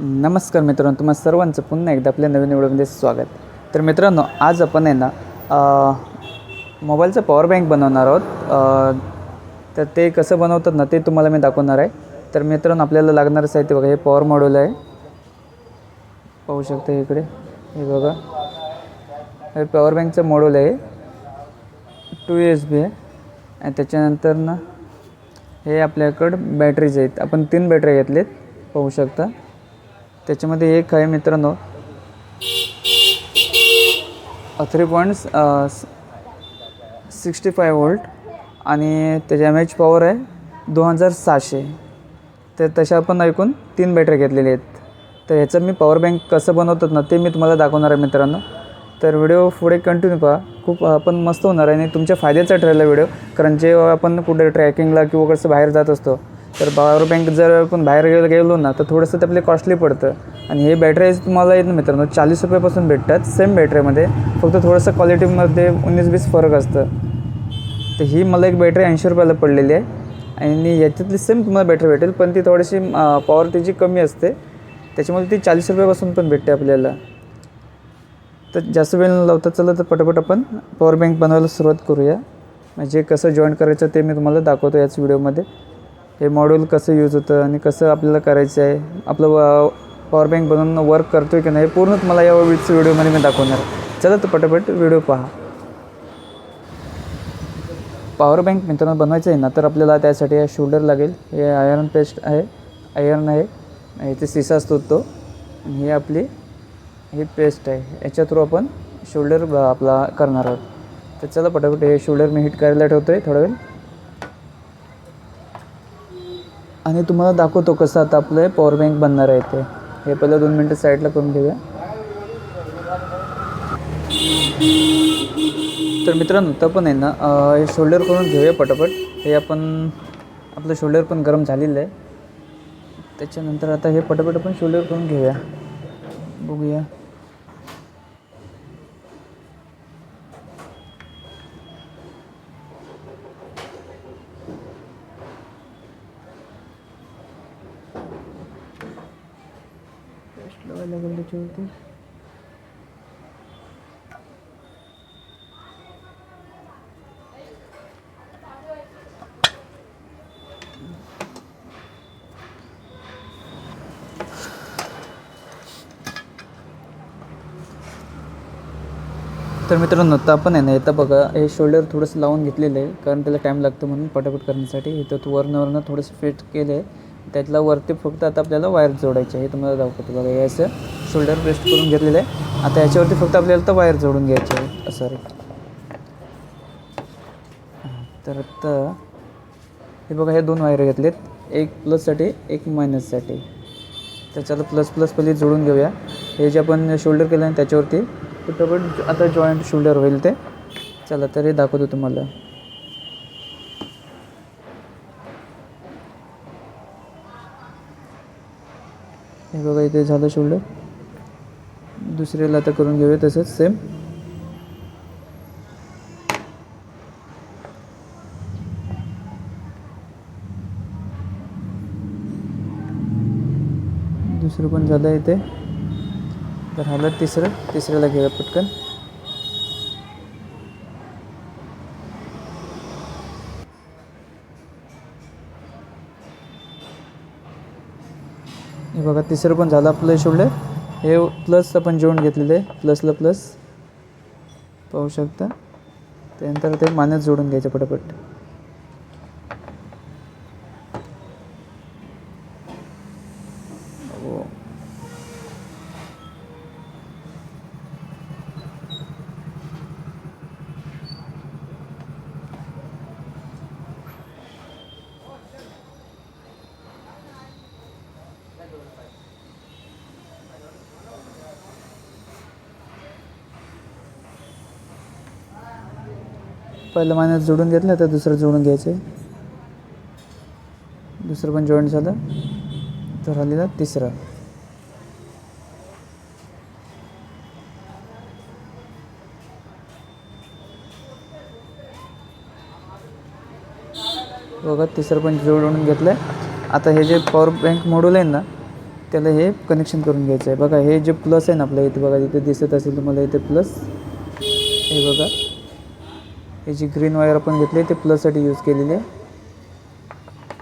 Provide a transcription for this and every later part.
नमस्कार मित्रांनो तुम्हा सर्वांचं पुन्हा एकदा आपल्या नवीन व्हिडिओमध्ये स्वागत. तर मित्रांनो आज आपण आहे ना मोबाईलचं पॉवर बँक बनवणार आहोत. तर ते कसं बनवतात ना ते तुम्हाला मी दाखवणार आहे. तर मित्रांनो आपल्याला लागणारं साहित्य बघा हे पॉवर मॉड्यूल आहे. पाहू शकता इकडे. हे बघा. हे पॉवर बँकचं मॉड्यूल आहे. टू एस बी आहे. आणि त्याच्यानंतर ना हे आपल्याकडं बॅटरीज आहेत. आपण तीन बॅटरी घेतलेत. पाहू शकता. त्याच्यामध्ये एक आहे मित्रांनो. Three point sixty five volt आणि त्याची एम एच पॉवर आहे दोन हजार सहाशे. तर तशा आपण ऐकून तीन बॅटरी घेतलेली आहेत. तर ह्याचं मी पॉवर बँक कसं बनवतात ना ते मी तुम्हाला दाखवणार आहे मित्रांनो. तर व्हिडिओ पुढे कंटिन्यू पहा. खूप आपण मस्त होणार आहे आणि तुमच्या फायद्याचा ठरेल व्हिडिओ कारण जेव्हा आपण कुठे ट्रॅकिंगला किंवा कसं बाहेर जात असतो तर पॉवर बँक जर आपण बाहेर गेलो गेलो ना तर थोडंसं ते आपले कॉस्टली पडतं. आणि हे बॅटरीज तुम्हाला येत ना मित्रांनो चाळीस रुपयापासून भेटतात सेम बॅटरीमध्ये फक्त थोडंसं क्वालिटीमध्ये उन्नीस वीस फरक असतं. तर ही मला एक बॅटरी ऐंशी रुपयाला पडलेली आहे. आणि याच्यातली सेम तुम्हाला बॅटरी भेटेल पण ती थोडीशी पॉवर त्याची कमी असते. त्याच्यामध्ये ती चाळीस रुपयापासून पण भेटते आपल्याला. तर जास्त वेळ न लावता चला तर पटापट आपण पॉवर बँक बनवायला सुरुवात करूया. म्हणजे कसं जॉईन करायचं ते मी तुम्हाला दाखवतो याच व्हिडिओमध्ये हे मॉड्यूल कसं यूज होतं आणि कसं आपल्याला करायचं आहे? आपलं पॉवर बँक बनवून वर्क करतो आहे की नाही हे पूर्ण तुम्हाला या व्हिडिओमध्ये मी दाखवणार चला तर पटापट व्हिडिओ पहा. पॉवर बँक मित्रांनो बनवायचं आहे ना तर आपल्याला त्यासाठी हे शोल्डर लागेल. हे आयर्न पेस्ट आहे आयर्न आहे. याचे सिसा असतो तो. हे ही आपली ही पेस्ट आहे. याच्या थ्रू आपण शोल्डर ब- आपला करणार आहोत. तर चला पटापट हे शोल्डर मी हिट करायला ठेवतो आहे थोडा वेळ. आणि तुम्हाला दाखवतो कसं आता आपलं पॉवर बँक बनणार आहे ते. हे पहिलं दोन मिनटं साईडला करून घेऊया. तर मित्रांनो तर पण आहे ना हे शोल्डर करून घेऊया पटापट. हे आपण आपलं शोल्डर पण गरम झालेलं आहे. त्याच्यानंतर आता हे पटापट आपण शोल्डर करून घेऊया. बघूया. पेस्ट लावायला लागेल तर मित्रांनो आता आपण आहे ना येतं बघा हे शोल्डर थोडंसं लावून घेतलेलं आहे कारण त्याला टाईम लागतो म्हणून पटापट करण्यासाठी. इथं तू वरनं वरनं थोडंसं फिट केलं आहे त्यातला वरती फक्त आता आपल्याला वायर जोडायचे आहे. हे तुम्हाला दाखवतो बघा. हे असं शोल्डर पेस्ट करून घेतलेलं आहे. आता याच्यावरती फक्त आपल्याला तर वायर जोडून घ्यायची आहे. सॉरी तर आता हे बघा हे दोन वायर घेतलेत. एक प्लससाठी एक मायनससाठी त्याच्याला प्लस प्लस पहिले जोडून घेऊया. हे जे आपण शोल्डर केलं आहे त्याच्यावरती पटापट आता जॉईंट शोल्डर होईल ते. चला तर हे दाखवतो तुम्हाला. हे बघा इथे झालं शोल्डर दुसऱ्याला आता करून घेऊया तसंच सेम दुसरं पण झालं इथे. तर झालं तिसरं. तिसऱ्याला घेऊया पटकन. हे बघा तिसरं पण झालं आपलं शोल्डर हे प्लस आपण जेवण घेतलेलं आहे. प्लसला प्लस. पाहू शकता. त्यानंतर ते मानच जोडून घ्यायचं पटापट. पहिलं महिन्यात जोडून घेतलं तर दुसरं जोडून घ्यायचं आहे दुसरं पण जॉईंट झालं. तर राहिलेलं तिसरं. बघा तिसरं पण जोडून घेतलं आहे आता हे जे पॉवर बँक मॉड्यूल आहे ना त्याला हे कनेक्शन करून घ्यायचं आहे बघा हे जे प्लस आहे ना आपल्या इथे बघा इथे दिसत असेल तुम्हाला इथे प्लस हे बघा. हे जी ग्रीन वायर आपण घेतली ते प्लससाठी यूज केलेली आहे.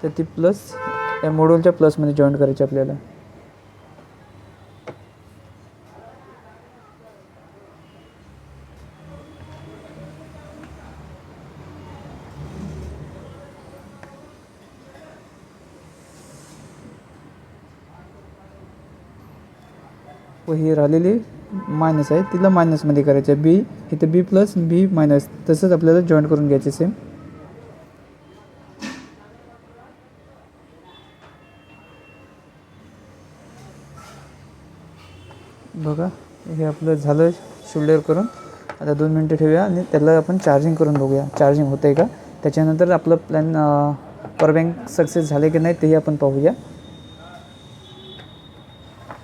तर ती प्लस या मॉड्यूलच्या प्लसमध्ये जॉईन करायची आपल्याला. व ही राहिलेली मायनस आहे. तिला मायनसमध्ये करायचं आहे. बी इथे बी प्लस बी मायनस तसंच आपल्याला जॉईन करून घ्यायचे सेम बघा हे आपलं झालं शोल्डर करून. आता दोन मिनटं ठेवूया आणि त्याला आपण चार्जिंग करून बघूया. चार्जिंग होतं आहे का? त्याच्यानंतर आपलं प्लॅन पर बँक सक्सेस झाले की नाही तेही आपण पाहूया.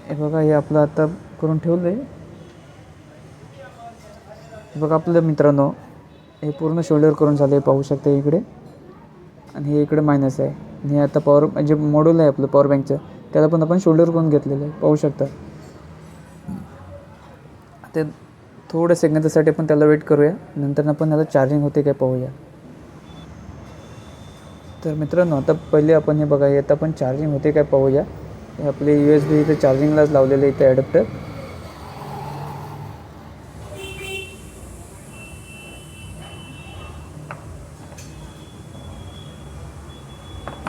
हे बघा हे आपलं आता करून ठेवलं आहे बघा आपलं मित्रांनो हे पूर्ण शोल्डर करून झालं आहे पाहू शकता इकडे. आणि हे इकडे मायनस आहे. आणि हे आता पॉवर म्हणजे मॉड्यूल आहे आपलं पॉवर बँकचं त्याला पण आपण शोल्डर करून घेतलेलं आहे. पाहू शकता. ते थोड्या सेकंदासाठी आपण त्याला वेट करूया. नंतर आपण त्याला चार्जिंग होते काय पाहूया. तर मित्रांनो आता पहिले आपण हे बघा हे आता आपण चार्जिंग होते काय पाहूया. हे आपले यू एस बी इथे चार्जिंगलाच लावलेले इथे ॲडॅप्टर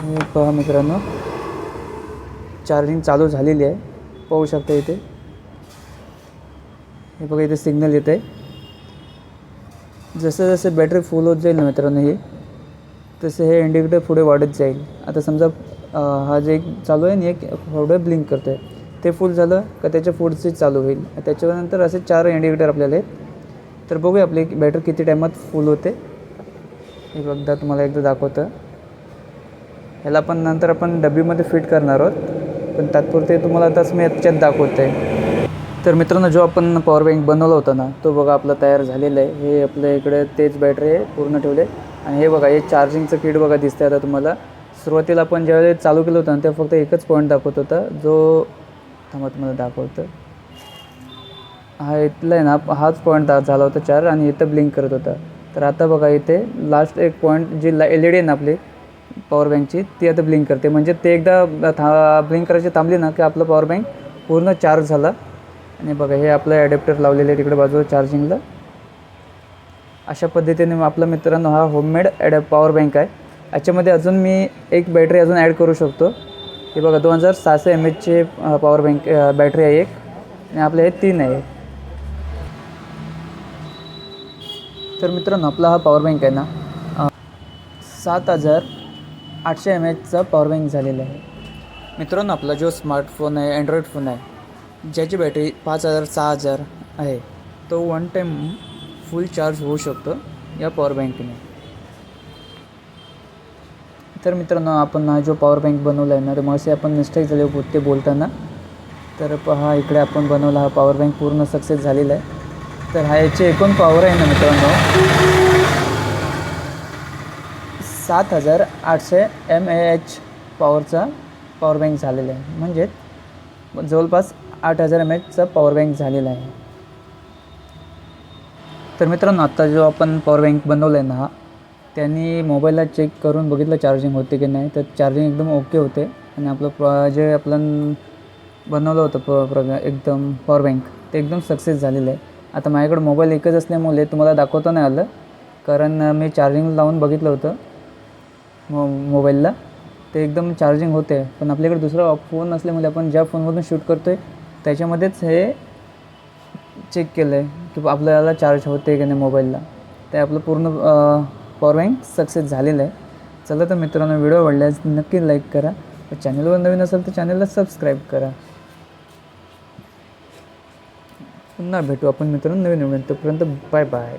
हे पहा मित्रांनो चार्जिंग चालू झालेली आहे. पाहू शकता इथे. हे बघा इथे सिग्नल येत आहे जसं जसं बॅटरी फुल होत जाईल ना मित्रांनो हे तसं हे इंडिकेटर पुढे वाढत जाईल. आता समजा हा जे एक चालू आहे ना एक पुढे ब्लिंक करतो आहे ते फुल झालं का त्याच्या पुढचे चालू होईल. त्याच्यानंतर असे चार इंडिकेटर आपल्याला आहेत. तर बघूया आपली बॅटरी किती टायमात फुल होते. हे बघदा तुम्हाला एकदा दाखवतं. ह्याला पण नंतर आपण डब्बीमध्ये फिट करणार आहोत. पण तात्पुरते तुम्हाला आताच मी याच्यात दाखवत आहे तर मित्रांनो जो आपण पॉवर बँक बनवला होता ना तो बघा आपला तयार झालेला आहे. हे आपल्या इकडे तेच बॅटरी आहे पूर्ण ठेवले. आणि हे बघा हे चार्जिंगचं किट बघा दिसतंय आता तुम्हाला. सुरुवातीला आपण ज्यावेळेस चालू केलं होतं ना तेव्हा फक्त एकच पॉईंट दाखवत होता. जो थांबा तुम्हाला दाखवतं. हा इथला आहे ना हाच पॉईंट झाला होता चार आणि इथं ब्लिंक करत होता. तर आता बघा इथे लास्ट एक पॉईंट जी ला एल ई डी आहे ना आपली पॉवर बँकची ती आता ब्लिंक करते. म्हणजे ते एकदा था ब्लिंक करायची थांबली ना की आपलं पॉवर बँक पूर्ण चार्ज झाला. आणि बघा हे आपलं ॲडॅप्टर लावलेलं आहे तिकडे बाजूला चार्जिंगला अशा पद्धतीने आपला मित्रांनो हा होममेड ॲड पॉवर बँक आहे. याच्यामध्ये अजून मी एक बॅटरी अजून ॲड करू शकतो. हे बघा दोन हजार सहाशे एम एचचे पॉवर बँक बॅटरी आहे एक. आणि आपले हे तीन आहे. तर मित्रांनो आपला हा पॉवर बँक आहे ना सात हजार आठशे एम एचचा पॉवर बँक झालेला आहे. मित्रांनो आपला जो स्मार्टफोन आहे अँड्रॉईड फोन आहे ज्याची बॅटरी पाच हजार सहा हजार आहे तो वन टाईम फुल चार्ज होऊ शकतो या पॉवर बँकने तर मित्रांनो आपण हा जो पॉवर बँक बनवला आहे ना तर मग आपण मिस्टेक झाले होते बोलताना. तर पहा इकडे आपण बनवला हा पॉवर बँक पूर्ण सक्सेस झालेला आहे. तर हा याची एकूण पॉवर आहे ना मित्रांनो? सात हजार आठशे एम ए एच पॉवरचा पॉवर बँक झालेला आहे. म्हणजे जवळपास आठ हजार एम एचचा पॉवर बँक झालेला आहे. तर मित्रांनो आत्ता जो आपण पॉवर बँक बनवला आहे ना हा त्यांनी मोबाईलला चेक करून बघितलं चार्जिंग होते की नाही. तर चार्जिंग एकदम ओके होते. आणि आपलं प्र जे आपलं बनवलं होतं प प्र एकदम पॉवर बँक ते एकदम सक्सेस झालेलं आहे. आता माझ्याकडे मोबाईल एकच असल्यामुळे तुम्हाला दाखवता नाही आलं. कारण मी चार्जिंग लावून बघितलं होतं. मो मोबाईलला. ते एकदम चार्जिंग होते. पण आपल्याकडे दुसरा फोन असल्यामुळे आपण ज्या फोनमधून शूट करतो आहे त्याच्यामध्येच हे चेक केलं आहे की आपल्याला चार्ज होते की नाही मोबाईलला. ते आपलं पूर्ण पॉवर बँक सक्सेस झालेलं आहे. चला तर मित्रांनो व्हिडिओ आवडल्यास नक्की लाईक करा. चॅनलवर नवीन असेल तर चॅनलला सबस्क्राईब करा. पुन्हा भेटू आपण मित्रांनो नवीन नवीन तोपर्यंत. Bye bye